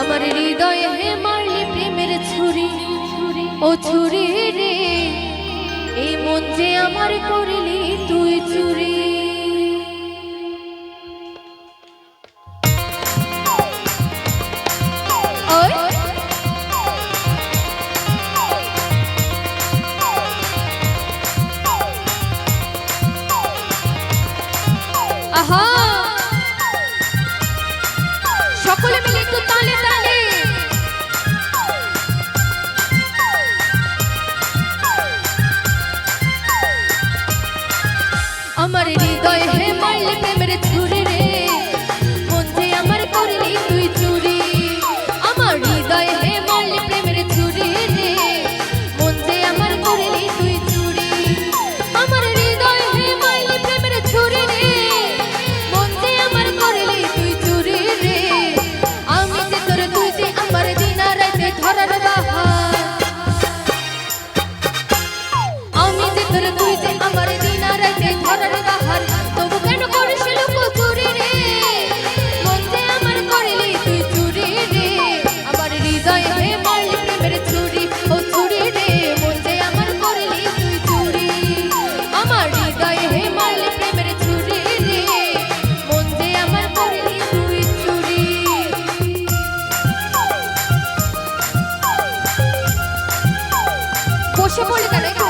আমার হৃদয় হে মারলি প্রেমের ছুরি, ও ছুরি রে। এই মন যে আমার করিলি তুই চুরি। আমার হৃদয় হে বসে পড়লে